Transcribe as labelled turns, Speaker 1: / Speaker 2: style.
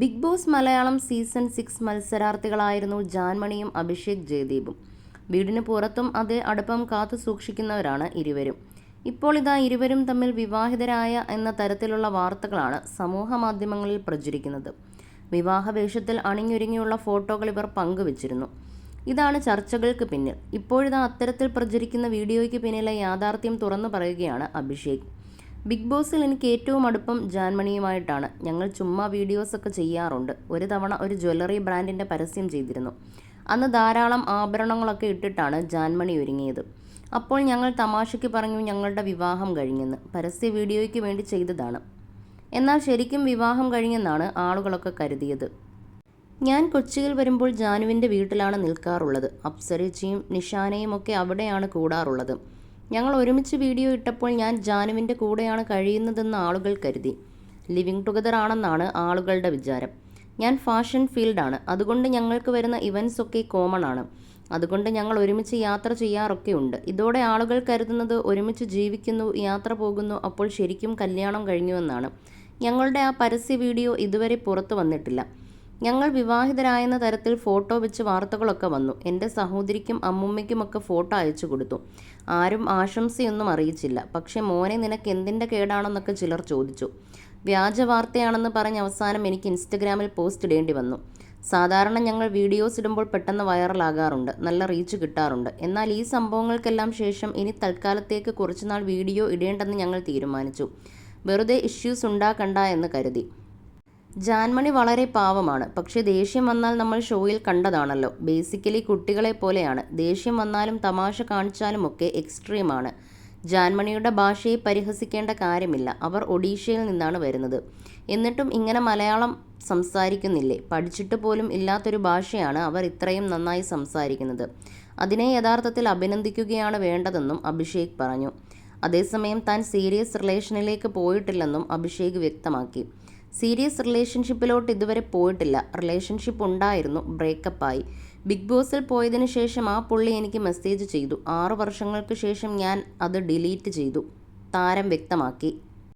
Speaker 1: Big Boss Malayalam season six മത്സരാർത്ഥികളായിരുന്നു ജാൻമണിയും അഭിഷേക് ജയദീപും. വീടിന് പുറത്തും അതേ അടുപ്പം കാത്തു സൂക്ഷിക്കുന്നവരാണ് ഇരുവരും. ഇപ്പോൾ ഇതാ ഇരുവരും തമ്മിൽ വിവാഹിതരായ എന്ന തരത്തിലുള്ള വാർത്തകളാണ് സമൂഹ മാധ്യമങ്ങളിൽ പ്രചരിക്കുന്നത്. വിവാഹ വേഷത്തിൽ അണിഞ്ഞൊരുങ്ങിയുള്ള ഫോട്ടോകൾ ഇവർ പങ്കുവച്ചിരുന്നു. ഇതാണ് ചർച്ചകൾക്ക് പിന്നിൽ. ഇപ്പോഴിതാ അത്തരത്തിൽ പ്രചരിക്കുന്ന വീഡിയോയ്ക്ക് പിന്നിലെ യാഥാർത്ഥ്യം തുറന്നു പറയുകയാണ് അഭിഷേക്. ബിഗ് ബോസിൽ എനിക്ക് ഏറ്റവും അടുപ്പം ജാൻമണിയുമായിട്ടാണ് ഞങ്ങൾ ചുമ്മാ വീഡിയോസൊക്കെ ചെയ്യാറുണ്ട്. ഒരു തവണ ഒരു ജ്വല്ലറി ബ്രാൻഡിന്റെ പരസ്യം ചെയ്തിരുന്നു. അന്ന് ധാരാളം ആഭരണങ്ങളൊക്കെ ഇട്ടിട്ടാണ് ജാൻമണി ഒരുങ്ങിയത്. അപ്പോൾ ഞങ്ങൾ തമാശയ്ക്ക് പറഞ്ഞു ഞങ്ങളുടെ വിവാഹം കഴിഞ്ഞെന്ന്. പരസ്യ വീഡിയോയ്ക്ക് വേണ്ടി ചെയ്തതാണ്. എന്നാൽ ശരിക്കും വിവാഹം കഴിഞ്ഞെന്നാണ് ആളുകളൊക്കെ കരുതിയത്. ഞാൻ കൊച്ചിയിൽ വരുമ്പോൾ ജാനുവിന്റെ വീട്ടിലാണ് നിൽക്കാറുള്ളത്. അപ്സരച്ചിയും നിഷാനയും ഒക്കെ അവിടെയാണ് കൂടാറുള്ളത്. ഞങ്ങൾ ഒരുമിച്ച് വീഡിയോ ഇട്ടപ്പോൾ ഞാൻ ജാനുവിന്റെ കൂടെയാണ് കഴിയുന്നതെന്ന് ആളുകൾ കരുതി. ലിവിങ് ടുഗദർ ആണെന്നാണ് ആളുകളുടെ വിചാരം. ഞാൻ ഫാഷൻ ഫീൽഡാണ് അതുകൊണ്ട് ഞങ്ങൾക്ക് വരുന്ന ഇവൻസ് ഒക്കെ കോമൺ ആണ്. അതുകൊണ്ട് ഞങ്ങൾ ഒരുമിച്ച് യാത്ര ചെയ്യാറൊക്കെ ഉണ്ട്. ഇതോടെ ആളുകൾ കരുതുന്നത് ഒരുമിച്ച് ജീവിക്കുന്നു യാത്ര പോകുന്നു അപ്പോൾ ശരിക്കും കല്യാണം കഴിഞ്ഞുവെന്നാണ് ഞങ്ങളുടെ ആ പരസ്യ വീഡിയോ ഇതുവരെ പുറത്തു വന്നിട്ടില്ല. ഞങ്ങൾ വിവാഹിതരായെന്ന തരത്തിൽ ഫോട്ടോ വെച്ച് വാർത്തകളൊക്കെ വന്നു. എന്റെ സഹോദരിക്കും അമ്മുമ്മയ്ക്കുമൊക്കെ ഫോട്ടോ അയച്ചു കൊടുത്തു. ആരും ആശംസയൊന്നും അറിയിച്ചില്ല. പക്ഷേ മോനെ നിനക്ക് എന്തിന്റെ കേടാണെന്നൊക്കെ ചിലർ ചോദിച്ചു. വ്യാജ വാർത്തയാണെന്ന് പറഞ്ഞ് അവസാനം എനിക്ക് ഇൻസ്റ്റഗ്രാമിൽ പോസ്റ്റ് ഇടേണ്ടി വന്നു. സാധാരണ ഞങ്ങൾ വീഡിയോസ് ഇടുമ്പോൾ പെട്ടെന്ന് വൈറലാകാറുണ്ട്. നല്ല റീച്ച് കിട്ടാറുണ്ട്. എന്നാൽ ഈ സംഭവങ്ങൾക്കെല്ലാം ശേഷം ഇനി തൽക്കാലത്തേക്ക് കുറച്ചുനാൾ വീഡിയോ ഇടേണ്ടെന്ന് ഞങ്ങൾ തീരുമാനിച്ചു. വെറുതെ ഇഷ്യൂസ് ഉണ്ടാക്കണ്ട എന്ന് കരുതി. ജാൻമണി വളരെ പാവമാണ്. പക്ഷേ ദേഷ്യം വന്നാൽ നമ്മൾ ഷോയിൽ കണ്ടതാണല്ലോ. ബേസിക്കലി കുട്ടികളെ പോലെയാണ്. ദേഷ്യം വന്നാലും തമാശ കാണിച്ചാലും ഒക്കെ എക്സ്ട്രീമാണ് ജാൻമണിയുടെ ഭാഷയെ പരിഹസിക്കേണ്ട കാര്യമില്ല. അവർ ഒഡീഷയിൽ നിന്നാണ് വരുന്നത്. എന്നിട്ടും ഇങ്ങനെ മലയാളം സംസാരിക്കുന്നില്ലേ? പഠിച്ചിട്ട് പോലും ഇല്ലാത്തൊരു ഭാഷയാണ് അവർ ഇത്രയും നന്നായി സംസാരിക്കുന്നത്. അതിനെ യഥാർത്ഥത്തിൽ അഭിനന്ദിക്കുകയാണ് വേണ്ടതെന്നും അഭിഷേക് പറഞ്ഞു. അതേസമയം താൻ സീരിയസ് റിലേഷനിലേക്ക് പോയിട്ടില്ലെന്നും അഭിഷേക് വ്യക്തമാക്കി. സീരിയസ് റിലേഷൻഷിപ്പിലോട്ട് ഇതുവരെ പോയിട്ടില്ല. റിലേഷൻഷിപ്പ് ഉണ്ടായിരുന്നു. ബ്രേക്കപ്പായി. ബിഗ് ബോസിൽ പോയതിനു ശേഷം ആ പുള്ളി എനിക്ക് മെസ്സേജ് ചെയ്തു. ആറു വർഷങ്ങൾക്ക് ശേഷം ഞാൻ അത് ഡിലീറ്റ് ചെയ്തു. താരം വ്യക്തമാക്കി.